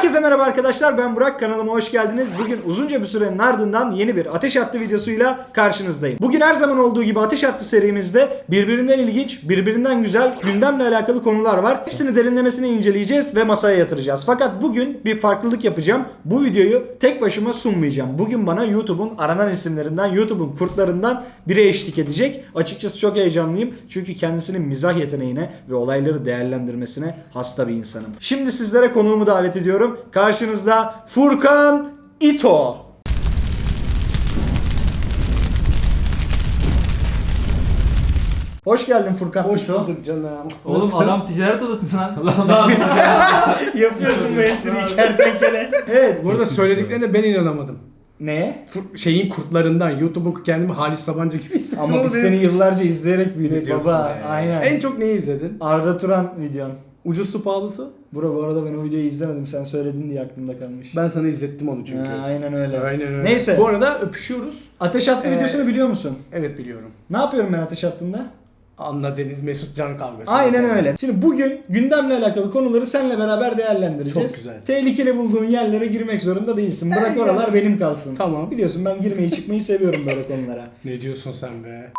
Herkese merhaba arkadaşlar ben Burak kanalıma hoş geldiniz. Bugün uzunca bir sürenin ardından yeni bir Ateş Hattı videosuyla karşınızdayım. Bugün her zaman olduğu gibi Ateş Hattı serimizde birbirinden ilginç, birbirinden güzel gündemle alakalı konular var. Hepsini derinlemesine inceleyeceğiz ve masaya yatıracağız. Fakat bugün bir farklılık yapacağım. Bu videoyu tek başıma sunmayacağım. Bugün bana YouTube'un aranan isimlerinden, YouTube'un kurtlarından biri eşlik edecek. Açıkçası çok heyecanlıyım. Çünkü kendisinin mizah yeteneğine ve olayları değerlendirmesine hasta bir insanım. Şimdi sizlere konuğumu davet ediyorum. Karşınızda Furkan İto. Hoş geldin Furkan Hoş İto. bulduk canım. Oğlum adam ticaret odasında lan. Yapıyorsun bu espriyi kertenkele. Evet. Bu arada söylediklerine ben inanamadım. Ne? Fur- şeyin kurtlarından YouTube'un kendimi Halis Sabancı gibi hissettim. Ama biz seni yıllarca izleyerek Ne büyüdük diyorsun baba. be? Aynen. En çok neyi izledin? Arda Turan videon. Ucuz su pahalısı? Bura bu arada ben o videoyu izlemedim. Sen söyledin diye aklımda kalmış. Ben sana izlettim onu çünkü. Ha, aynen öyle. Aynen öyle. Neyse. Bu arada öpüşüyoruz. Ateş Hattı Ee, videosunu biliyor musun? Evet biliyorum. Ne yapıyorum ben Ateş Hattı'nda? Anla Deniz Mesut Can kavgası. Aynen mesela. öyle. Şimdi bugün gündemle alakalı konuları seninle beraber değerlendireceğiz. Çok güzel. Tehlikeli bulduğun yerlere girmek zorunda değilsin. Bırak Ee, oralar benim kalsın. Tamam. Biliyorsun ben girmeyi çıkmayı seviyorum böyle konulara. Ne diyorsun sen be?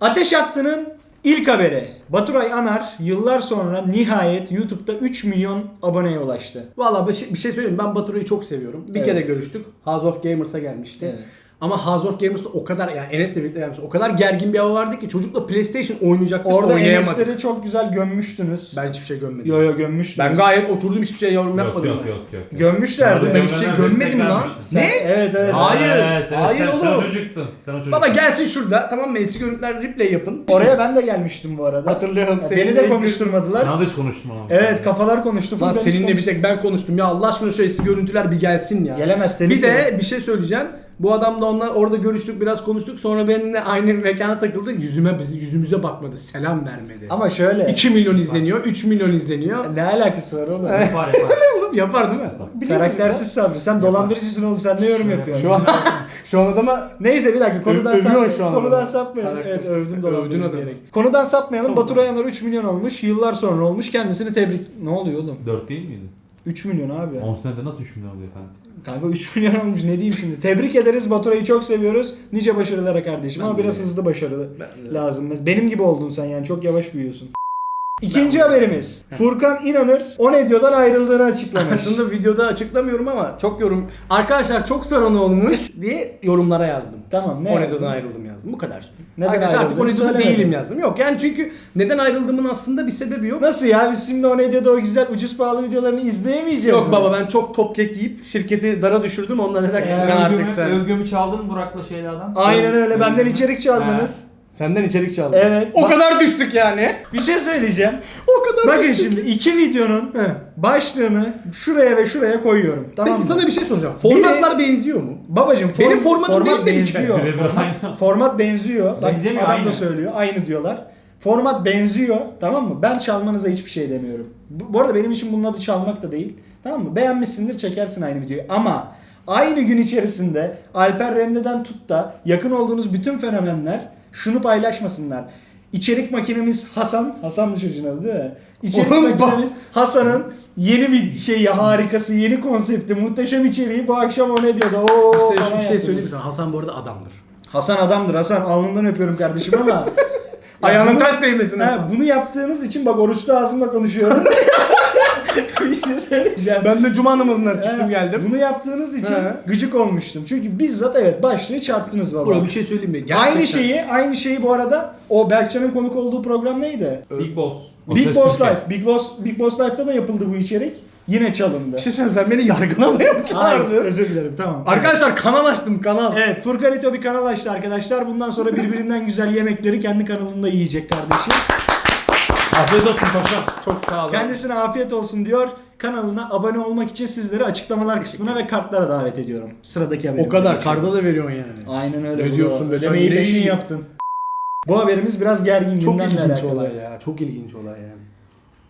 Ateş Hattı'nın ilk haberi. Baturay Anar yıllar sonra nihayet YouTube'da 3 milyon aboneye ulaştı. Valla bir şey, bir şey söyleyeyim ben Baturay'ı çok seviyorum. Bir Evet. kere görüştük. House of Gamers'a gelmişti. Evet. Ama House of Gamers'ta o kadar yani Enes'le birlikte gelmişti. O kadar gergin bir hava vardı ki çocukla PlayStation oynayacaktık Orada oynayamadık. Enes'leri çok güzel gömmüştünüz. Ben hiçbir şey görmedim. Yo yo gömmüştünüz. Ben gayet oturdum hiçbir şey yorum yok yapmadım. yok ben. yok yok. Gömmüşlerdi. Ben hiçbir şey görmedim lan. Ne? Evet evet. Hayır, Evet, evet, hayır sen, Sen oğlum. çocuktun. Sen o çocuktun. Baba gelsin şurada tamam mı? Eski görüntüler replay yapın. Oraya ben de gelmiştim bu arada. Hatırlıyorum. Ya Beni de konuşturmadılar. Sana da hiç konuştum ama. Evet kafalar konuştu. Lan Furkan hiç seninle bir konuş- tek ben konuştum ya Allah aşkına şu eski görüntüler bir gelsin ya. Gelemez telif Bir de bir şey söyleyeceğim. Bu adamla onunla orada görüştük biraz konuştuk sonra benimle aynı mekana takıldı. Yüzüme bizi yüzümüze bakmadı. Selam vermedi. Ama şöyle. 2 milyon izleniyor, 3 milyon izleniyor. Ne alakası var oğlum? Yapar yapar. Oğlum yapar değil mi? Biliyor Karaktersiz sabri. Sen dolandırıcısın oğlum. Sen ne yorum yapıyorsun? Şu an şu an adama Neyse bir dakika konudan Övüyorsun sapmayalım. şu an Konudan adamı. sapmayalım. Evet Karaktersiz. övdüm Övdün dolandırıcı adamı. diyerek. Konudan sapmayalım. Tamam. Baturay Yanar 3 milyon olmuş. Yıllar sonra olmuş. Kendisini tebrik... Ne oluyor oğlum? 4 değil miydi? 3 milyon abi. 10 senede nasıl 3 milyon oluyor kanka? Kanka 3 milyon olmuş ne diyeyim şimdi. Tebrik ederiz Baturay'ı çok seviyoruz. Nice başarılara kardeşim ama Ben de. biraz hızlı başarı Ben de. lazım. Benim gibi oldun sen yani çok yavaş büyüyorsun. İkinci haberimiz. Furkan İnanır o ne diyordan ayrıldığını açıklamış. aslında videoda açıklamıyorum ama çok yorum arkadaşlar çok sorun olmuş diye yorumlara yazdım. tamam ne o yazdın? neden ayrıldım yazdım. Bu kadar. Neden Arkadaşlar artık o ayrıldığını neden'da söylemedin. değilim yazdım. Yok yani çünkü neden ayrıldığımın aslında bir sebebi yok. Nasıl ya biz şimdi o ne diyorda o güzel ucuz pahalı videolarını izleyemeyeceğiz Yok mi? baba ben çok top kek yiyip şirketi dara düşürdüm. Onunla neden Ya, ben artık Övgümü, sen. övgümü çaldın Burak'la şeylerden. Aynen öyle benden içerik çaldınız. Senden içerik çaldım. Evet. O Bak- kadar düştük yani. Bir şey söyleyeceğim. O kadar Bakın düştük. şimdi iki videonun He. başlığını şuraya ve şuraya koyuyorum. Tamam Peki mı? sana bir şey soracağım. Formatlar benziyor mu? Babacım form- Benim formatım format değil de benziyor. ben? Birebir Format, aynı. format benziyor. Bak Benzemiyor, adam da aynı. söylüyor. Aynı diyorlar. Format benziyor. Tamam mı? Ben çalmanıza hiçbir şey demiyorum. Bu, bu arada benim için bunun adı çalmak da değil. Tamam mı? Beğenmişsindir çekersin aynı videoyu. Ama aynı gün içerisinde Alper Rende'den tut da yakın olduğunuz bütün fenomenler şunu paylaşmasınlar. İçerik makinemiz Hasan. Hasan da çocuğun adı değil mi? İçerik Oğlum makinemiz Hasan'ın yeni bir şeyi harikası, yeni konsepti, muhteşem içeriği bu akşam o ne diyordu? Oo, Size şu bir şey yaptınız. söyleyeyim mi. Hasan bu arada adamdır. Hasan adamdır Hasan. Alnından öpüyorum kardeşim ama. Ayağının bunu- taş değmesin. He, Hasan. bunu yaptığınız için bak oruçlu ağzımla konuşuyorum. bir şey söyleyeceğim. Ben de cuma namazından çıktım geldim. Bunu yaptığınız için He. gıcık olmuştum. Çünkü bizzat evet başlığı çarptınız baba. Bro bir şey söyleyeyim mi? Gerçekten. aynı şeyi, aynı şeyi bu arada o Berkcan'ın konuk olduğu program neydi? Big Boss. Big Boss. Life. Big Boss Big Boss Life'da da yapıldı bu içerik. Yine çalındı. Bir şey söyleyeyim sen beni yargılamaya mı Hayır, çağırdın? özür dilerim. Tamam. Arkadaşlar kanal açtım kanal. Evet Furkan İto bir kanal açtı arkadaşlar. Bundan sonra birbirinden güzel yemekleri kendi kanalında yiyecek kardeşim. Afiyet olsun paşam. Çok sağ ol. Kendisine afiyet olsun diyor. Kanalına abone olmak için sizleri açıklamalar kısmına ve kartlara davet ediyorum. Sıradaki haberimize O kadar karda da veriyorsun yani. Aynen öyle. Ne diyorsun be sen? Ödemeyi Ne peşin iyi. yaptın. Bu haberimiz biraz gergin Çok gündemle ilginç alakalı. olay ya. Çok ilginç olay yani.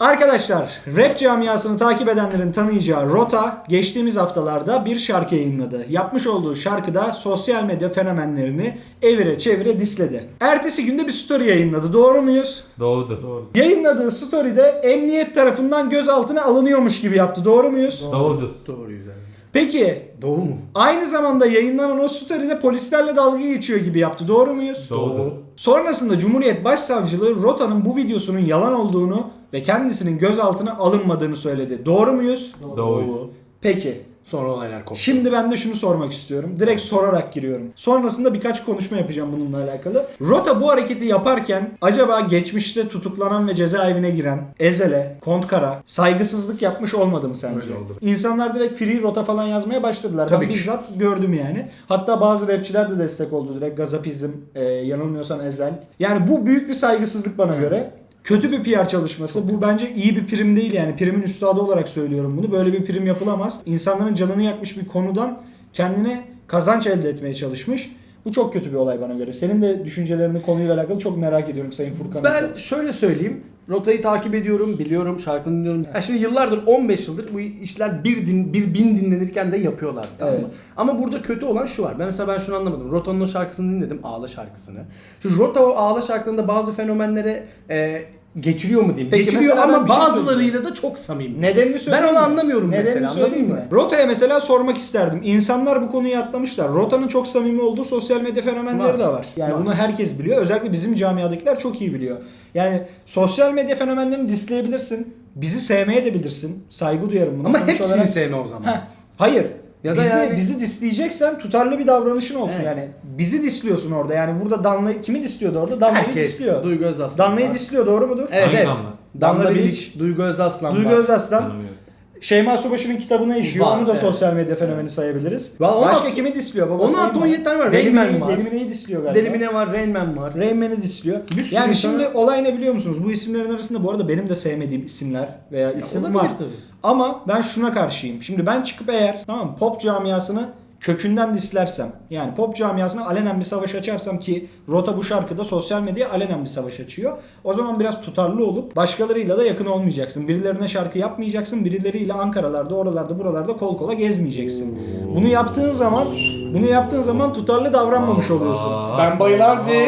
Arkadaşlar rap camiasını takip edenlerin tanıyacağı Rota geçtiğimiz haftalarda bir şarkı yayınladı. Yapmış olduğu şarkıda sosyal medya fenomenlerini evire çevire disledi. Ertesi günde bir story yayınladı. Doğru muyuz? Doğrudur. Doğru. Yayınladığı story'de emniyet tarafından gözaltına alınıyormuş gibi yaptı. Doğru muyuz? Doğrudur. Doğru güzel. Peki Doğu mu? aynı zamanda yayınlanan o story'de polislerle dalga geçiyor gibi yaptı. Doğru muyuz? Doğrudur. Sonrasında Cumhuriyet Başsavcılığı Rota'nın bu videosunun yalan olduğunu ve kendisinin gözaltına alınmadığını söyledi. Doğru muyuz? Doğru. Peki. Sonra olaylar koptu. Şimdi ben de şunu sormak istiyorum. Direkt sorarak giriyorum. Sonrasında birkaç konuşma yapacağım bununla alakalı. Rota bu hareketi yaparken acaba geçmişte tutuklanan ve cezaevine giren Ezel'e, Kontkara saygısızlık yapmış olmadı mı sence? Öyle oldu. İnsanlar direkt free rota falan yazmaya başladılar. Tabii ben ki. bizzat gördüm yani. Hatta bazı rapçiler de destek oldu direkt. Gazapizm, e, yanılmıyorsam Ezel. Yani bu büyük bir saygısızlık bana göre. Kötü bir PR çalışması. Bu bence iyi bir prim değil yani. Primin üstadı olarak söylüyorum bunu. Böyle bir prim yapılamaz. İnsanların canını yakmış bir konudan kendine kazanç elde etmeye çalışmış. Bu çok kötü bir olay bana göre. Senin de düşüncelerini konuyla alakalı çok merak ediyorum Sayın Furkan. Ben şöyle söyleyeyim. Rotayı takip ediyorum, biliyorum, şarkını dinliyorum. Ya şimdi yıllardır, 15 yıldır bu işler bir, din, bir bin dinlenirken de yapıyorlar. Tamam mı? Evet. Ama burada kötü olan şu var. Ben mesela ben şunu anlamadım. Rota'nın o şarkısını dinledim, Ağla şarkısını. Şu Rota o Ağla şarkılarında bazı fenomenlere e, geçiriyor mu diyeyim? Peki geçiriyor mesela ben ama bir şey bazılarıyla da çok samimi. Nedenini söyleyeyim Ben onu mi? anlamıyorum Nedenini mesela, söyleyeyim anladın mi? mı? Rota'ya mesela sormak isterdim. İnsanlar bu konuyu atlamışlar. Rota'nın çok samimi olduğu sosyal medya fenomenleri Var. de var. Yani Var. bunu herkes biliyor. Özellikle bizim camiadakiler çok iyi biliyor. Yani sosyal medya fenomenlerini disleyebilirsin. Bizi sevmeye de bilirsin. Saygı duyarım buna. Ama Sonuç hepsini olarak- sevme o zaman. Heh, hayır. Ya da bizi, yani- bizi disleyeceksen tutarlı bir davranışın olsun Evet. yani. Bizi disliyorsun orada. Yani burada Danla kimi disliyordu orada? Danla'yı Herkes. disliyor. Duygu Özaslan. Danla'yı disliyor doğru mudur? Evet Hangi evet. Damla? Danla, Danla Bilic, Duygu Özaslan Duygu. Özaslan. Tanımıyorum. Şeyma Subaşı'nın kitabına işiyor. Var, Onu da evet. sosyal medya fenomeni sayabiliriz. Vallahi ona- Başka kimi disliyor? Baba Ona hatta mı? 17 tane var. Deli Rayman Mine'yi- var. Deli Mine'yi disliyor galiba. Deli Mine var, Rain Man var. Rayman'i disliyor. Bir Yani şimdi olay ne biliyor musunuz? Bu isimlerin arasında bu arada benim de sevmediğim isimler veya isim olabilir var. tabii. Ama ben şuna karşıyım. Şimdi ben çıkıp eğer tamam mı, pop camiasını kökünden dislersem yani pop camiasına alenen bir savaş açarsam ki Rota bu şarkıda sosyal medyaya alenen bir savaş açıyor. O zaman biraz tutarlı olup başkalarıyla da yakın olmayacaksın. Birilerine şarkı yapmayacaksın. Birileriyle Ankaralarda, oralarda, buralarda kol kola gezmeyeceksin. Bunu yaptığın zaman bunu yaptığın zaman tutarlı davranmamış oluyorsun. Ben.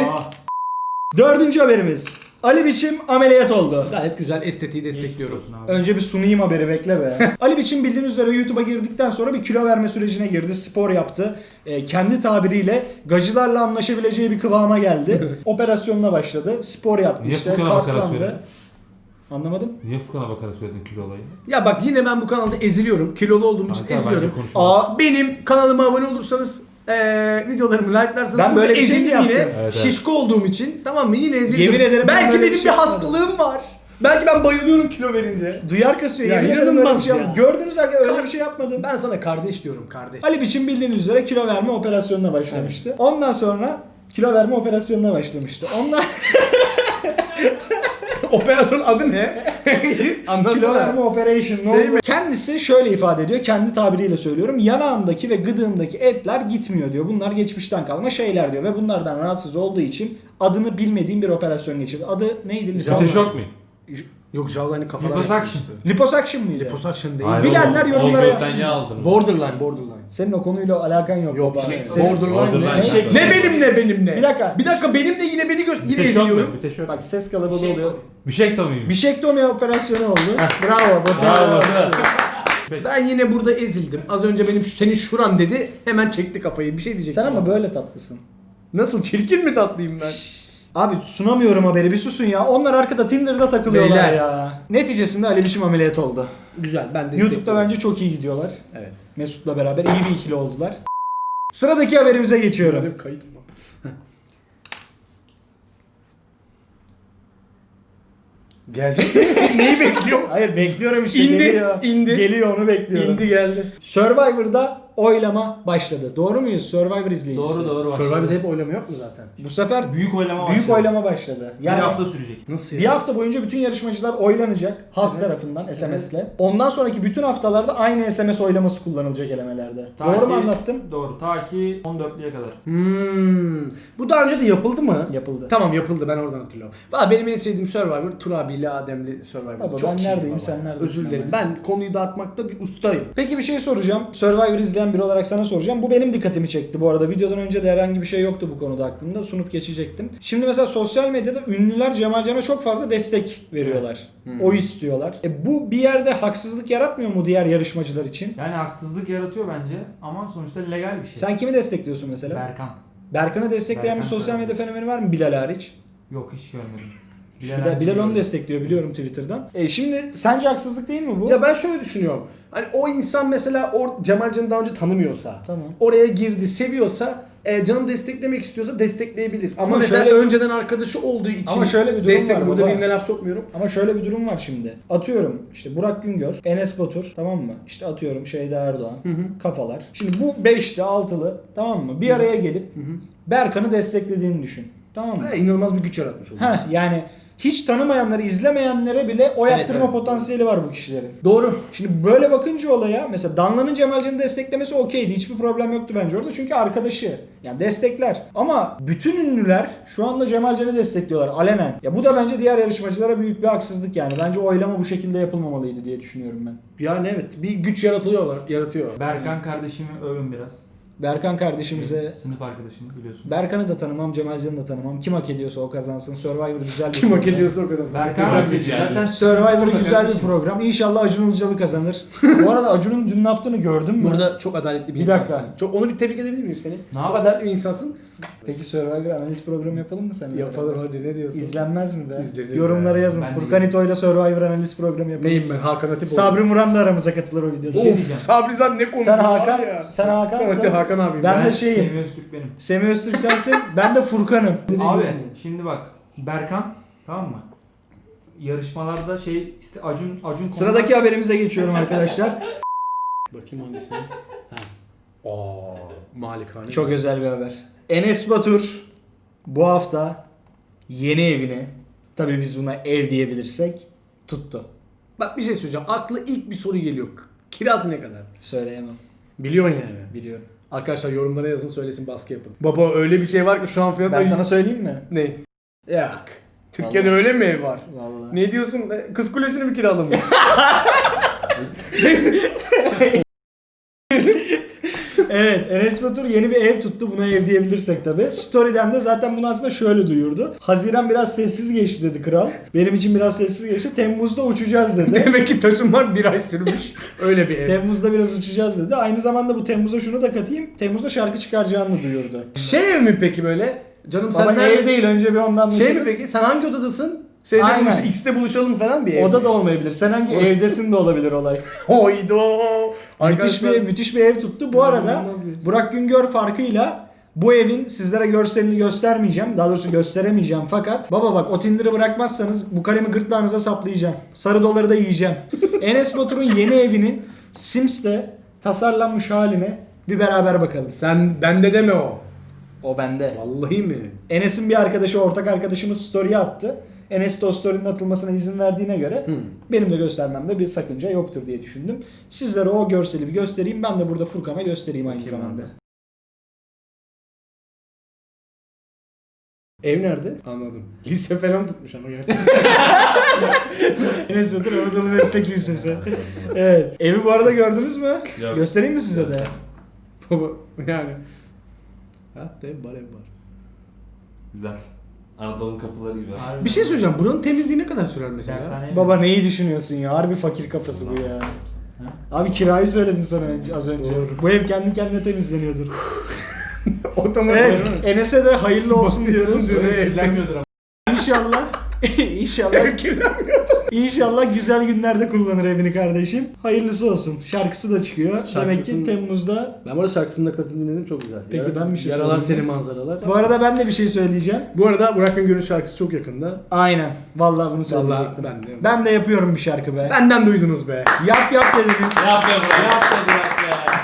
Aa. Dördüncü haberimiz. Ali Biçim ameliyat oldu. Gayet güzel estetiği destekliyorum. Önce bir sunayım haberi bekle be. Ali Biçim bildiğiniz üzere YouTube'a girdikten sonra bir kilo verme sürecine girdi. Spor yaptı. Ee, kendi tabiriyle gacılarla anlaşabileceği bir kıvama geldi. Operasyonuna başladı. Spor yaptı Niye işte. Kaslandı. söyledin? Anlamadım. Niye Furkan'a bakarak söyledin kilo olayını? Ya bak yine ben bu kanalda eziliyorum. Kilolu olduğum için Kanka, eziliyorum. bence konuşma. Aa, benim kanalıma abone olursanız eee videolarımı like'larsanız Ben böyle bir şey mi ezildim yaptım? yine. Evet, evet. Şişko olduğum için tamam mı yine ezildim. Yemin ederim ben Belki böyle benim bir, şey yapmadım. hastalığım var. Belki ben bayılıyorum kilo verince. Duyar kasıyor. Ya Yemin ederim bir inanılmaz şey ya. yapmadım. Gördünüz arkadaşlar öyle bir şey yapmadım. Ben sana kardeş diyorum kardeş. Ali Biçim bildiğiniz üzere kilo verme operasyonuna başlamıştı. Ondan sonra kilo verme operasyonuna başlamıştı. Ondan Operasyon adı ne? Anlatsana. Kilo verme operation ne Şey oldu? Kendisi şöyle ifade ediyor. Kendi tabiriyle söylüyorum. Yanağımdaki ve gıdığımdaki etler gitmiyor diyor. Bunlar geçmişten kalma şeyler diyor. Ve bunlardan rahatsız olduğu için adını bilmediğim bir operasyon geçirdi. Adı neydi? Photoshop mu? Yok Jawline'ı kafadan Liposuction. Liposuction mıydı? Liposuction değil. Hayır Bilenler oğlum, yorumlara yazsın. yağ aldın. Borderline, borderline. Senin o konuyla alakan yok. Yok, baba. şey, Senin- borderline, Borderline ne? şey- Ne benimle benimle? Bir dakika. Bir dakika benimle yine beni göster. Yine Müteşok mu? eziliyorum. Müteşok. Bak ses kalabalığı oluyor. Bir şey ektomi. Bişektomi operasyonu oldu. Bravo. Bravo. Ben yine burada ezildim. Az önce benim şu- senin şuran dedi. Hemen çekti kafayı. Bir şey diyecek. Sen ama böyle tatlısın. Nasıl çirkin mi tatlıyım ben? Abi sunamıyorum haberi bir susun ya. Onlar arkada Tinder'da takılıyorlar Beyler. ya. Neticesinde Ali Biçim ameliyat oldu. Güzel ben de YouTube'da bence çok iyi gidiyorlar. Evet. Mesut'la beraber iyi bir ikili oldular. Sıradaki haberimize geçiyorum. Böyle kayıt mı? Gelecek mi? Neyi bekliyor? Hayır bekliyorum işte İndi, geliyor. indi. Geliyor onu bekliyorum. İndi geldi. Survivor'da oylama başladı. Doğru muyuz Survivor izleyicisi? Doğru doğru başladı. Survivor'da hep oylama yok mu zaten? Bu sefer Büyük oylama büyük başladı. oylama başladı. Bir Yani hafta sürecek. Nasıl bir hafta boyunca bütün yarışmacılar oylanacak halk Evet. tarafından SMS'le. Ondan sonraki bütün haftalarda aynı SMS oylaması kullanılacak elemelerde. Ta Doğru mu ki- anlattım? Doğru. Ta ki 14'lüye kadar. Hmm. Bu daha önce de yapıldı mı? Yapıldı. Tamam yapıldı ben oradan hatırlıyorum. Valla benim en sevdiğim Survivor Tur abiyle Ademli Survivor. Baba, Çok ben neredeyim, baba. sen neredesin Özür dilerim. Ben konuyu dağıtmakta bir ustayım. Peki bir şey soracağım. Survivor izleyen biri olarak sana soracağım. Bu benim dikkatimi çekti bu arada. Videodan önce de herhangi bir şey yoktu bu konuda aklımda. Sunup geçecektim. Şimdi mesela sosyal medyada ünlüler Cemalcan'a çok fazla destek veriyorlar. Hmm. Oy istiyorlar. E bu bir yerde haksızlık yaratmıyor mu diğer yarışmacılar için? Yani haksızlık yaratıyor bence ama sonuçta legal bir şey. Sen kimi destekliyorsun mesela? Berkan. Berkan'ı destekleyen bir Berkan sosyal medya fenomeni var mı Bilal hariç? Yok hiç görmedim. Bilal, Bilal onu destekliyor biliyorum Twitter'dan. E şimdi sence haksızlık değil mi bu? Ya ben şöyle düşünüyorum. Hani o insan mesela or Cemal Can'ı daha önce tanımıyorsa, Tamam. oraya girdi, seviyorsa, e, canım desteklemek istiyorsa destekleyebilir. Ama, Ama mesela şöyle- önceden arkadaşı olduğu için Ama şöyle bir durum destek var burada baba. birine laf sokmuyorum. Ama şöyle bir durum var şimdi. Atıyorum işte Burak Güngör, Enes Batur tamam mı? İşte atıyorum Şeyda Erdoğan, hı. kafalar. Şimdi bu beşli, altılı tamam mı? Bir araya gelip Berkan'ı desteklediğini düşün. Tamam mı? Ha, inanılmaz bir güç yaratmış oluyor. Heh, yani hiç tanımayanları, izlemeyenlere bile oy Evet, attırma evet. potansiyeli var bu kişilerin. Doğru. Şimdi böyle bakınca olaya mesela Danla'nın Cemalcan'ı desteklemesi okeydi. Hiçbir problem yoktu bence orada. Çünkü arkadaşı. Yani destekler. Ama bütün ünlüler şu anda Cemalcan'ı destekliyorlar alenen. Ya bu da bence diğer yarışmacılara büyük bir haksızlık yani. Bence oylama bu şekilde yapılmamalıydı diye düşünüyorum ben. Yani evet bir güç yaratıyorlar, yaratıyor. Berkan kardeşimi övün biraz. Berkan kardeşimize Sınıf arkadaşım biliyorsun. Berkan'ı da tanımam, Cemalcan'ı da tanımam. Kim hak ediyorsa o kazansın. Survivor güzel bir Kim hak ediyorsa o kazansın. Berkan Güzel hak ediyor. Zaten Survivor güzel bir program. İnşallah Acun Ilıcalı kazanır. bu arada Acun'un dün ne yaptığını gördün mü? Burada çok adaletli bir, Bir dakika. insansın. Çok, onu bir tebrik edebilir miyim seni? Ne Çok adaletli bir insansın. Peki Survivor analiz programı yapalım mı seninle? Yapalım hadi ne diyorsun? İzlenmez mi be? İzlenir Yorumlara be. yazın. Ben Furkan değilim. İto'yla Survivor analiz programı yapalım. Neyim ben Hakan Atip Sabri Muran da aramıza katılır o videoda. Şey Of diyeceğim. Sabri Zan ne konuşuyor Sen var Hakan, ya. sen Hakan'sın. Evet Hakan abiyim. Ben Ben, de şeyim. Semih Öztürk benim. Semih Öztürk sensin. ben de Furkan'ım. Abi şimdi bak Berkan tamam mı? Yarışmalarda şey işte Acun Acun Sıradaki haberimize geçiyorum arkadaşlar. Bakayım hangisini. ha. Aa, Malikane. Çok özel bir haber. Enes Batur bu hafta yeni evini, tabii biz buna ev diyebilirsek, tuttu. Bak bir şey söyleyeceğim. Aklı ilk bir soru geliyor. Kirası ne kadar? Söyleyemem. Biliyorsun yani. Biliyorum. Arkadaşlar yorumlara yazın söylesin baskı yapın. Baba öyle bir şey var ki şu an fiyatı... Ben sana söyleyeyim mi? Ne? Yok. Türkiye'de Vallahi. öyle mi ev var? Vallahi. Ne diyorsun? Kız kulesini mi kiralamış? Evet Enes Batur yeni bir ev tuttu. Buna ev diyebilirsek tabi. Story'den de zaten bunu aslında şöyle duyurdu. Haziran biraz sessiz geçti dedi kral. Benim için biraz sessiz geçti. Temmuz'da uçacağız dedi. Demek ki taşınmak bir ay sürmüş. Öyle bir ev. Temmuz'da biraz uçacağız dedi. Aynı zamanda bu Temmuz'a şunu da katayım. Temmuz'da şarkı çıkaracağını duyurdu. şey mi peki böyle? Canım sen ev nerede değil önce bir ondan Şey mi peki? Sen hangi odadasın? Şeyde Aynen. buluş, X'te buluşalım falan bir ev. Oda da olmayabilir. Sen hangi evdesin de olabilir olay. Oydo. müthiş bir müthiş bir ev tuttu. Bu arada Burak Güngör farkıyla bu evin sizlere görselini göstermeyeceğim. Daha doğrusu gösteremeyeceğim fakat baba bak o Tinder'ı bırakmazsanız bu kalemi gırtlağınıza saplayacağım. Sarı doları da yiyeceğim. Enes Batur'un yeni evinin Sims'te tasarlanmış haline bir beraber bakalım. Sen bende deme o. O bende. Vallahi mi? Enes'in bir arkadaşı, ortak arkadaşımız story'e attı. Enes story'nin atılmasına izin verdiğine göre Hmm. benim de göstermemde bir sakınca yoktur diye düşündüm. Sizlere o görseli bir göstereyim. Ben de burada Furkan'a göstereyim aynı Bakayım zamanda. abi. Ev nerede? Anladım. Lise falan tutmuş ama gerçekten. Enes Batur Anadolu Meslek Lisesi. evet. Evi bu arada gördünüz mü? Yok. Göstereyim mi size de? Baba yani. Hatta ev var ev var. Güzel. Anadolu kapıları gibi. Harbi. Bir şey söyleyeceğim. Buranın temizliği ne kadar sürer mesela? Dershaneye mi? Baba neyi düşünüyorsun ya? Harbi fakir kafası bu ya. Abi kirayı söyledim sana önce, az önce. Doğru. Bu ev kendi kendine temizleniyordur. Otomatik evet. Enes'e de hayırlı olsun diyoruz. diyor. Evlenmiyordur ama. İnşallah. İnşallah. İnşallah güzel günlerde kullanır evini kardeşim. Hayırlısı olsun. Şarkısı da çıkıyor. Demek ki Şarkısını- Temmuz'da. Ben bu arada şarkısını da katını dinledim çok güzel. Peki, ben bir şey Yaralar söyleyeyim seni manzaralar. Bu arada ben de bir şey söyleyeceğim. Bu arada Burak Güngör'ün şarkısı çok yakında. Aynen. Vallahi bunu Vallahi söyleyecektim. ben de. Ben de yapıyorum bir şarkı be. Benden duydunuz be. Yap yap dediniz. Yap be bırak. Yap be ya.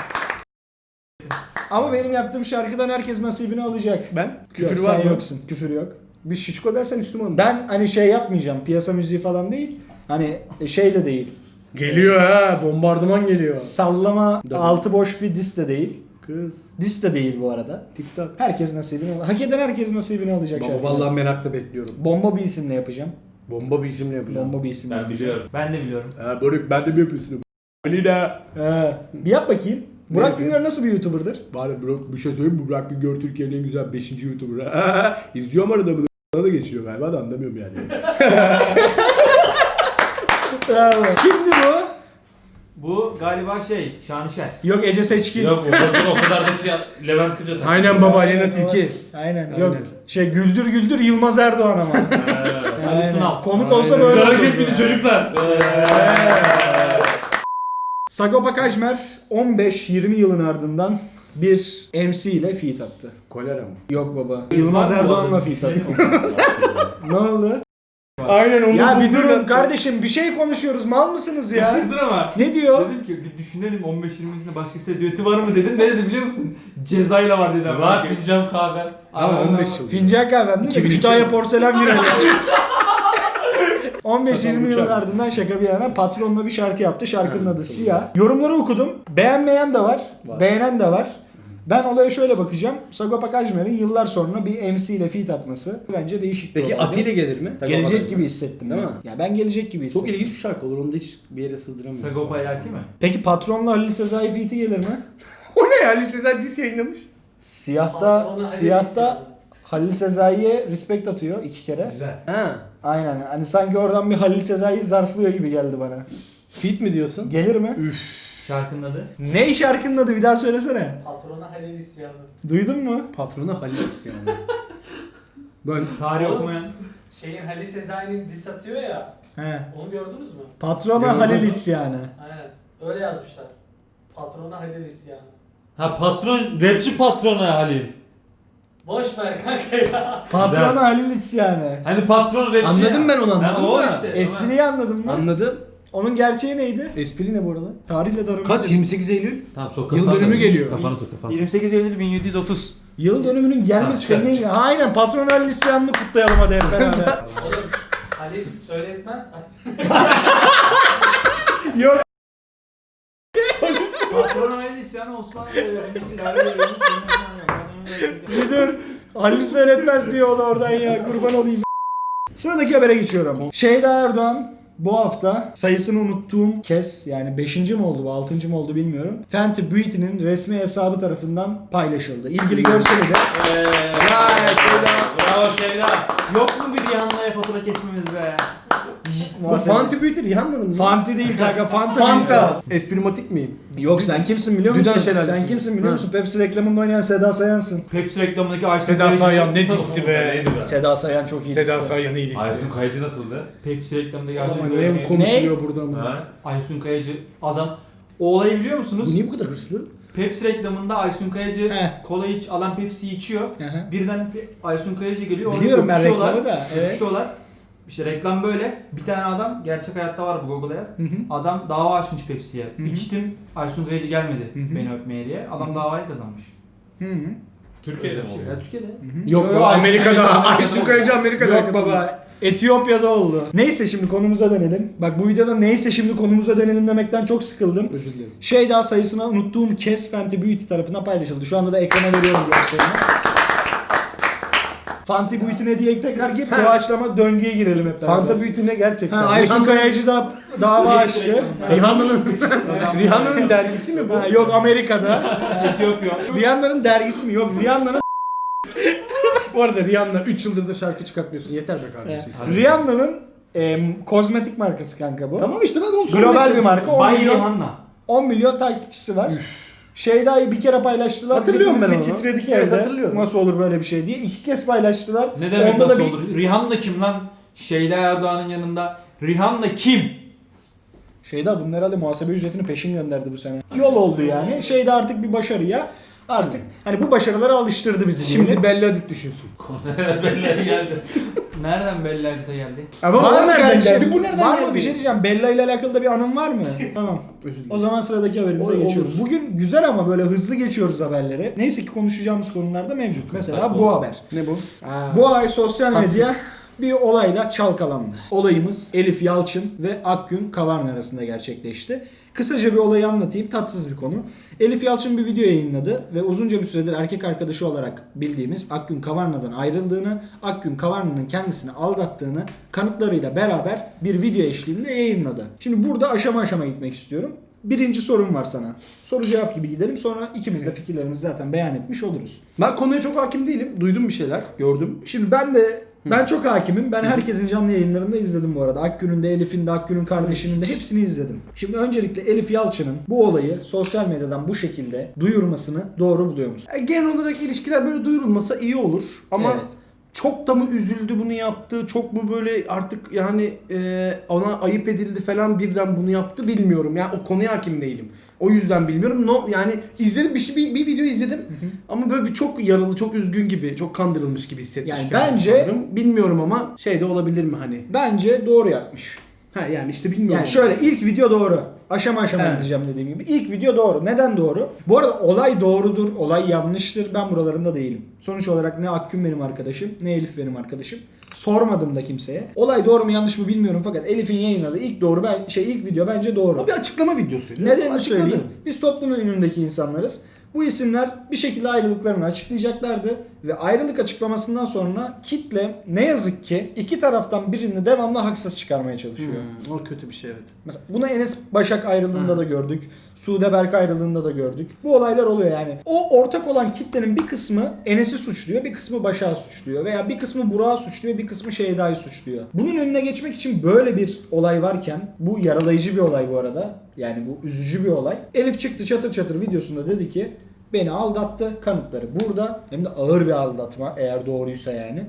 Ama benim yaptığım şarkıdan herkes nasibini alacak. Ben? Küfür Küfür yok, var sen mı? yoksun. Küfür yok. Bir şişko dersen üstüme alın. Ben hani şey yapmayacağım. Piyasa müziği falan değil. Hani şey de değil. Geliyor ha bombardıman geliyor. Sallama Tabii. altı boş bir dis de değil. Kız. Dis de değil bu arada. TikTok. Herkes nasibini alacak. Hak eden herkes nasibini alacak Baba şarkı. vallahi merakla bekliyorum. Bomba bir isimle yapacağım. Bomba bir isimle yapacağım. Bomba bir isimle Ben yapacağım. biliyorum. Ben de biliyorum. Ha Baruk ben de mi yapıyorsun? Ali de. He. Bir yap bakayım. Burak yapayım? Güngör nasıl bir YouTuber'dır? Var ya bro bir şey söyleyeyim mi? Burak Güngör Türkiye'nin en güzel 5. YouTuber'ı. İzliyorum arada bunu. Bana da geçiyor galiba da anlamıyorum yani. Bravo. Kimdi bu? Bu galiba şey Şanışer. Yok Ece Seçkin. Yok o kadar, o kadar da ki Levent Kırca takıyor. Aynen baba Alena Tilki. Aynen. Aynen. Yok şey Güldür Güldür Yılmaz Erdoğan ama. Ali Sunal. Konuk olsa Aynen. böyle Güzel hareket miydi çocuklar? Sagopa Kajmer 15-20 yılın ardından bir MC ile feat attı. Kolera mı? Yok baba. Yılmaz Erdoğan'la feat attı. ne oldu? Aynen onu Ya bir buldum durun kardeşim bir şey konuşuyoruz mal mısınız ya? Kaçırdın ama. ne diyor? Dedim ki bir düşünelim 15-20'sinde başkasıyla düeti var mı dedim. Ne dedi biliyor musun? Cezayla var dedi. Var fincan kahve. Ama 15 yıl. Fincan kahvem değil mi? 2002. Kütahya porselen bir 15-20 Kafam yılın ardından şaka bir yana patronla bir şarkı yaptı. Şarkının adı Siyah. Yorumları okudum. Beğenmeyen de var, Var. beğenen de var. Ben olaya şöyle bakacağım. Sagopa Kajmer'in yıllar sonra bir MC ile feat atması bence değişik bir Peki olaydı. Ati ile gelir mi? Gelecek gibi hissettim Değil ben. mi? Ya ben gelecek gibi hissettim. Çok ilginç bir şarkı olur. Onu da hiç bir yere sığdıramıyorum. Sagopa ile Ati mi? Peki patronla Halil Sezai feat'i gelir mi? O ne ya? Ali Sezen Dis yayınlamış. Siyahta, Patrona Halil siyahta. Halil Sezai'ye respect atıyor iki kere. Güzel. Ha. Aynen. Hani sanki oradan bir Halil Sezai'yi zarflıyor gibi geldi bana. Fit mi diyorsun? Gelir mi? Şarkının adı. Ne şarkının adı bir daha söylesene. Patrona Halil isyanı. Duydun mu? Patrona Halil yani. ben Tarih Oğlum. okumayan. Şeyin Halil Sezai'nin diss atıyor ya. He. Onu gördünüz mü? Patrona Gördüm. Halil isyanı. Aynen. Öyle yazmışlar. Patrona Halil isyanı. Ha patron, rapçi patrona Halil. Boş ver kanka ya. Patrona Halil isyanı. Hani patron rapçi Anladım ben onu, Ha, anladım o da. işte. Espriyi anladın mı? anladım. Onun gerçeği neydi? Espri ne bu arada? Tarihle darım. Kaç? 28 Eylül? Tamam sok Yıl dönümü geliyor. Kafanı sok kafanı sok. 28 Eylül 1730. Yıl dönümünün gelmesi Ha, senin. Aynen Patron Halil isyanını kutlayalım hadi hep beraber. Oğlum Halil söyletmez. Yok. Patron Halil isyanı Osmanlı Devleti'nin Bir dur. Halil söyletmez diyor o da oradan ya. Kurban olayım. Sıradaki habere geçiyorum. Şeyda Erdoğan bu hafta sayısını unuttuğum kez yani 5. mi oldu bu 6. mı oldu bilmiyorum. Fenty Beauty'nin resmi hesabı tarafından paylaşıldı. İlgili görseli de Bravo Şeyda. Yok mu bir Rihanna'ya fatura kesmemiz be? Bu Fanti Beauty Rihanna'nın mı? Fanti değil kanka Fanta. Fanta. Esprimatik miyim? Yok sen kimsin biliyor Düden musun? şelalesi. Sen kimsin biliyor musun? Pepsi reklamında oynayan Seda Sayan'sın. Pepsi reklamındaki Aysun Seda Kayıcı- Sayan ne disti be. Seda Sayan çok iyi. Seda. Sayan iyi Aysun Kayıcı nasıldı? Pepsi reklamındaki Aysun ne Kayıcı. konuşuluyor burada mı? Aysun Kayacı adam. O olayı biliyor musunuz? Niye bu kadar hırslı? Pepsi reklamında Aysun Kayacı Heh. kola iç, alan Pepsi'yi içiyor. Aha. Birden Pe- Aysun Kayacı geliyor. Biliyorum ben reklamı da, evet. İşte reklam böyle. Bir tane adam gerçek hayatta var bu Google'a yaz. Hı hı. Adam dava açmış Pepsi'ye. Hı hı. İçtim Aysun Kayacı gelmedi Hı hı. beni öpmeye diye. Adam davayı kazanmış. Hı hı. Türkiye'de mi şey. oluyor? Ya Türkiye'de. Yok Yo, yo, baba Amerika'da. Aysun Kayıcı Amerika'da. Yok baba. Etiyopya'da oldu. Neyse şimdi konumuza dönelim. Bak bu videoda neyse şimdi konumuza dönelim demekten çok sıkıldım. Özür dilerim. Şey daha sayısını unuttuğum kez Fenty Beauty tarafından paylaşıldı. Şu anda da ekrana veriyorum görselini. Fenty Beauty ne diye tekrar gir. Doğaçlama döngüye girelim hep beraber. Fanta Beauty ne gerçekten? Ha, Aysun Kayacı da dava açtı. Rihanna'nın Rihanna'nın dergisi mi bu? Ha, yok Amerika'da. Etiyopya. Rihanna'nın dergisi mi? Yok Rihanna'nın Bu arada Rihanna 3 yıldır da şarkı çıkartmıyorsun. Yeter be kardeşim. Hadi. Rihanna'nın em, kozmetik markası kanka bu. Tamam işte ben onu Global bir marka. 10 Bay milyon, Rihanna. 10 milyon takipçisi var. Şeyda'yı bir kere paylaştılar. Hatırlıyorum ben bir onu. titredik Evet, evde. hatırlıyorum. Nasıl olur böyle bir şey diye. İki kez paylaştılar. Ne demek Onda nasıl da bir olur? Rihanna kim lan? Şeyda Erdoğan'ın yanında. Rihanna kim? Şeyda bunlar herhalde muhasebe ücretini peşin gönderdi bu sene. Yol oldu yani. Şeyda artık bir başarıya Artık hani bu başarılara alıştırdı bizi Şimdi diyelim. Bella Hadid düşünsün. Belli geldi. Nereden belli harita geldi? Ama Var mı nereden kardeşim? geldi? Bu nereden Var geldi? mı bir şey diyeceğim. Bella ile alakalı da bir anın var mı? tamam. Özür dilerim. O zaman sıradaki haberimize Olur, geçiyoruz. olur. Bugün güzel ama böyle hızlı geçiyoruz haberleri. Neyse ki konuşacağımız konular da mevcut. Mesela bu haber. Ne bu? Bu ay sosyal Tatsız. medya bir olayla çalkalandı. Olayımız Elif Yalçın ve Akgün Kavarna arasında gerçekleşti. Kısaca bir olayı anlatayım. Tatsız bir konu. Elif Yalçın bir video yayınladı ve uzunca bir süredir erkek arkadaşı olarak bildiğimiz Akgün Kavarna'dan ayrıldığını, Akgün Kavarna'nın kendisini aldattığını kanıtlarıyla beraber bir video eşliğinde yayınladı. Şimdi burada aşama aşama gitmek istiyorum. Birinci sorum var sana. Soru cevap gibi gidelim. Sonra ikimiz de fikirlerimizi zaten beyan etmiş oluruz. Ben konuya çok hakim değilim. Duydum bir şeyler. Gördüm. Şimdi ben de ben çok hakimim. Ben herkesin canlı yayınlarında izledim bu arada. Akgün'ün de, Elif'in de, Akgün'ün kardeşinin de hepsini izledim. Şimdi öncelikle Elif Yalçın'ın bu olayı sosyal medyadan bu şekilde duyurmasını doğru buluyor musun? E, Genel olarak ilişkiler böyle duyurulmasa iyi olur. Ama Evet. çok da mı üzüldü bunu yaptı? Çok mu böyle artık yani e, ona ayıp edildi falan birden bunu yaptı bilmiyorum. Yani o konuya hakim değilim. O yüzden bilmiyorum. No, yani izledim bir, şey, bir, bir video izledim. Ama böyle bir çok yaralı, çok üzgün gibi, çok kandırılmış gibi hissetmiş. Yani bence- sanırım. bilmiyorum ama şey de olabilir mi hani? Bence doğru yapmış. Ha yani işte bilmiyorum. Yani şöyle ilk video doğru. Aşama aşama Evet. gideceğim dediğim gibi. İlk video doğru. Neden doğru? Bu arada olay doğrudur, olay yanlıştır. Ben buralarında değilim. Sonuç olarak ne Akgün benim arkadaşım, ne Elif benim arkadaşım. Sormadım da kimseye. Olay doğru mu yanlış mı bilmiyorum fakat Elif'in yayınladığı ilk doğru ben şey ilk video bence doğru. O bir açıklama videosuydu. Nedenini Açıkladı. söyleyeyim. Biz toplum önündeki insanlarız. Bu isimler bir şekilde ayrılıklarını açıklayacaklardı ve ayrılık açıklamasından sonra kitle ne yazık ki iki taraftan birini devamlı haksız çıkarmaya çalışıyor. Hmm, o kötü bir şey evet. Mesela bunu Enes Başak ayrılığında da gördük. Sude Berk ayrılığında da gördük. Bu olaylar oluyor yani. O ortak olan kitlenin bir kısmı Enes'i suçluyor, bir kısmı Başak'ı suçluyor veya bir kısmı Burak'ı suçluyor, bir kısmı Şeyda'yı suçluyor. Bunun önüne geçmek için böyle bir olay varken, bu yaralayıcı bir olay bu arada. Yani bu üzücü bir olay. Elif çıktı çatır çatır videosunda dedi ki beni aldattı. Kanıtları burada. Hem de ağır bir aldatma eğer doğruysa yani.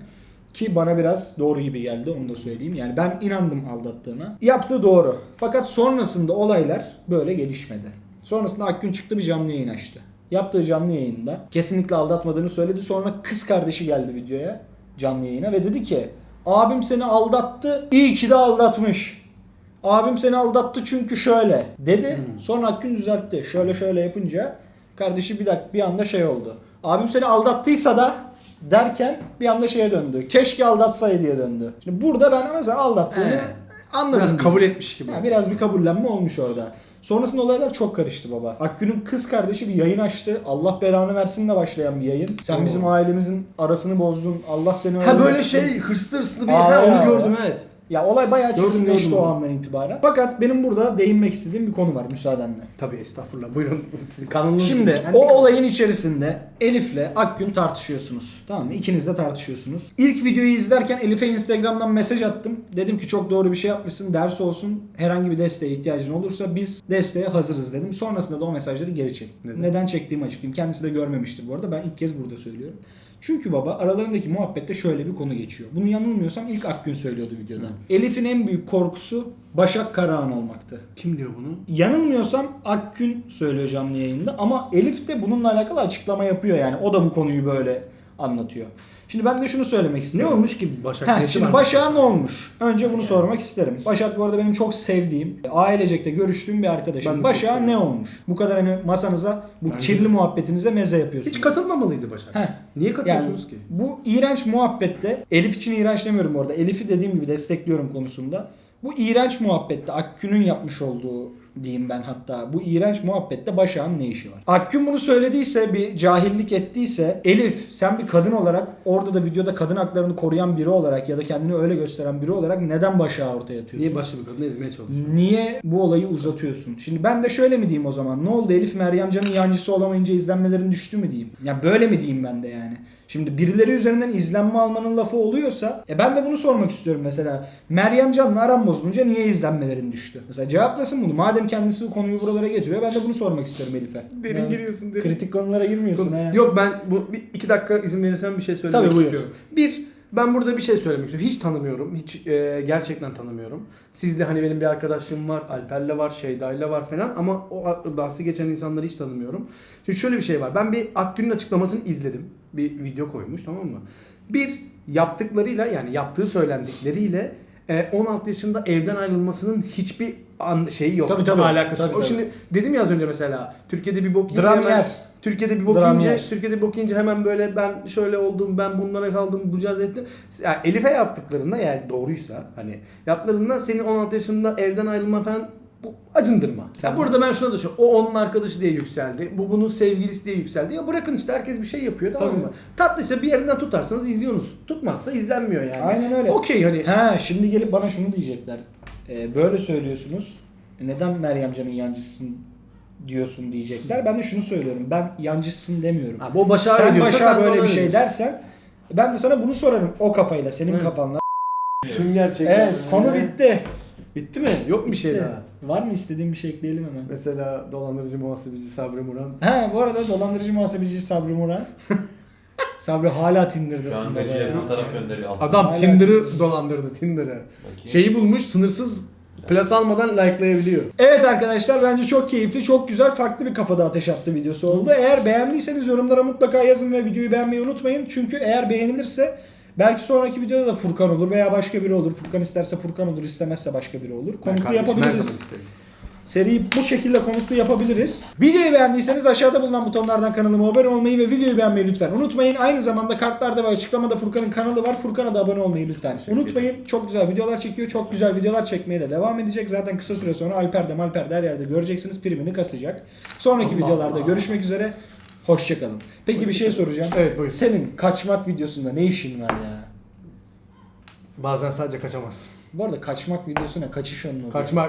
Ki bana biraz doğru gibi geldi onu da söyleyeyim. Yani ben inandım aldattığına. Yaptığı doğru. Fakat sonrasında olaylar böyle gelişmedi. Sonrasında Akgün çıktı bir canlı yayın açtı. Yaptığı canlı yayında kesinlikle aldatmadığını söyledi. Sonra kız kardeşi geldi videoya canlı yayına ve dedi ki abim seni aldattı iyi ki de aldatmış. Abim seni aldattı çünkü şöyle dedi. Sonra Akgün düzeltti. Şöyle şöyle yapınca kardeşi bir dakika bir anda şey oldu. Abim seni aldattıysa da derken bir anda şeye döndü. Keşke aldatsaydı diye döndü. Şimdi burada ben mesela aldattığını He. anladım. Biraz kabul etmiş gibi. Ha, biraz bir kabullenme olmuş orada. Sonrasında olaylar çok karıştı baba. Akgün'ün kız kardeşi bir yayın açtı. Allah belanı versinle başlayan bir yayın. Sen Oo. bizim ailemizin arasını bozdun. Allah seni Ha böyle şey hırslı hırslı bir Aa, ha, onu gördüm evet. Ya olay bayağı Gördüm, çirkinleşti gördüm o onu. andan itibaren. Fakat benim burada değinmek istediğim bir konu var müsaadenle. Tabii estağfurullah. Buyurun. Sizin kanalınız. Şimdi Kendi o kanalınız. olayın içerisinde Elif'le Akgün tartışıyorsunuz. Tamam mı? İkiniz de tartışıyorsunuz. İlk videoyu izlerken Elif'e Instagram'dan mesaj attım. Dedim ki çok doğru bir şey yapmışsın. Ders olsun. Herhangi bir desteğe ihtiyacın olursa biz desteğe hazırız dedim. Sonrasında da o mesajları geri çektim. Neden? Neden çektiğimi açıklayayım. Kendisi de görmemiştir bu arada. Ben ilk kez burada söylüyorum. Çünkü baba aralarındaki muhabbette şöyle bir konu geçiyor. Bunu yanılmıyorsam ilk Akgün söylüyordu videoda. Elif'in en büyük korkusu Başak Karahan olmaktı. Kim diyor bunu? Yanılmıyorsam Akgün söylüyor canlı yayında ama Elif de bununla alakalı açıklama yapıyor yani. O da bu konuyu böyle anlatıyor. Şimdi ben de şunu söylemek Ne istiyorum. olmuş ki Başak? Heh, şimdi Başak'a Başak? ne olmuş? Önce bunu sormak isterim. Başak bu arada benim çok sevdiğim, ailecek de görüştüğüm bir arkadaşım. Başak'a ne olmuş? Bu kadar hani masanıza, bu Bence kirli de. muhabbetinize meze yapıyorsunuz. Hiç katılmamalıydı Başak. Heh. Niye Yani katıyorsunuz ki? bu iğrenç muhabbette Elif için iğrenç demiyorum bu arada. Elif'i dediğim gibi destekliyorum konusunda. Bu iğrenç muhabbette Akgün'ün yapmış olduğu diyeyim ben hatta. Bu iğrenç muhabbette Başak'ın ne işi var? Akgün bunu söylediyse, bir cahillik ettiyse Elif sen bir kadın olarak orada da videoda kadın haklarını koruyan biri olarak ya da kendini öyle gösteren biri olarak neden Başak'ı ortaya atıyorsun? Niye başka bir kadını ezmeye çalışıyor? Niye bu olayı uzatıyorsun? Şimdi ben de şöyle mi diyeyim o zaman? Ne oldu Elif Meryemcan'ın yancısı olamayınca izlenmelerin düştü mü diyeyim? Ya böyle mi diyeyim ben de yani? Şimdi birileri üzerinden izlenme almanın lafı oluyorsa e ben de bunu sormak istiyorum mesela. Meryem Can'la aram bozulunca niye izlenmelerin düştü? Mesela cevaplasın bunu. Madem kendisi bu konuyu buralara getiriyor ben de bunu sormak isterim Elif'e. Derin Yani giriyorsun derin. Kritik konulara girmiyorsun ha. Yok ben bu bir, iki dakika izin verirsen bir şey söylemek Tabii, buyur. istiyorum. Bir Ben burada bir şey söylemek istiyorum. Hiç tanımıyorum. Hiç e, gerçekten tanımıyorum. Sizle hani benim bir arkadaşlığım var. Alper'le var, Şeyda'yla var falan ama o bahsi geçen insanları hiç tanımıyorum. Şimdi şöyle bir şey var. Ben bir Akgün'ün açıklamasını izledim. Bir video koymuş tamam mı? Bir yaptıklarıyla yani yaptığı söylendikleriyle e, 16 yaşında evden ayrılmasının hiçbir an, şeyi yok. Tabii, tabii. Alakası yok. Tabii, O tabii. şimdi dedim ya az önce mesela Türkiye'de bir bok Dram hemen- yer. Türkiye'de bir bok Dram yiyince, yer. Türkiye'de bir bok yiyince hemen böyle ben şöyle oldum, ben bunlara kaldım, mücadele ettim. Yani Elif'e yaptıklarında yani doğruysa hani yaptıklarında senin 16 yaşında evden ayrılma falan bu acındırma. Sen- Ya burada ben şuna da şu, o onun arkadaşı diye yükseldi, bu bunun sevgilisi diye yükseldi. Ya bırakın işte herkes bir şey yapıyor tamam Tabii. mı? Tatlıysa bir yerinden tutarsanız izliyorsunuz. Tutmazsa izlenmiyor yani. Aynen öyle. Okey hani Ha şimdi gelip bana şunu diyecekler. Ee, böyle söylüyorsunuz. Neden Meryem Can'ın yancısın diyorsun diyecekler. Ben de şunu söylüyorum. Ben yancısın demiyorum. Abi o Başak'a sen başa sen böyle bir şey diyorsun. dersen ben de sana bunu sorarım o kafayla senin Evet. kafanla. Tüm gerçekler. Evet konu bitti. Bitti mi? Yok mu bir şey daha? Var mı istediğin bir şey ekleyelim hemen? Mesela dolandırıcı muhasebeci Sabri Muran. Ha bu arada dolandırıcı muhasebeci Sabri Muran. Sabri hala Şu Tinder'dasın. an baba Recep'e ya. fotoğraf gönderiyor. Adam Hala Tinder'ı dolandırdı Tinder'ı. Bakayım. Şeyi bulmuş sınırsız plus almadan likelayabiliyor. Evet arkadaşlar bence çok keyifli, çok güzel, farklı bir kafada ateş attı videosu oldu. Eğer beğendiyseniz yorumlara mutlaka yazın ve videoyu beğenmeyi unutmayın. Çünkü eğer beğenilirse belki sonraki videoda da Furkan olur veya başka biri olur. Furkan isterse Furkan olur, istemezse başka biri olur. Konuklu Kardeşim, her zaman yapabiliriz. isterim. Seriyi bu şekilde konuklu yapabiliriz. Videoyu beğendiyseniz aşağıda bulunan butonlardan kanalıma abone olmayı ve videoyu beğenmeyi lütfen unutmayın. Aynı zamanda kartlarda ve açıklamada Furkan'ın kanalı var. Furkan'a da abone olmayı lütfen Teşekkür unutmayın. Çok güzel videolar çekiyor. Çok güzel videolar çekmeye de devam edecek. Zaten kısa süre sonra Alper'de Malper'de her yerde göreceksiniz. Primini kasacak. Sonraki videolarda görüşmek üzere. Hoşçakalın. Peki bir şey soracağım. Evet buyur. Senin kaçmak videosunda ne işin var ya? Bazen sadece kaçamazsın. Bu arada kaçmak videosu ne? Kaçış onun adı. Kaçmak.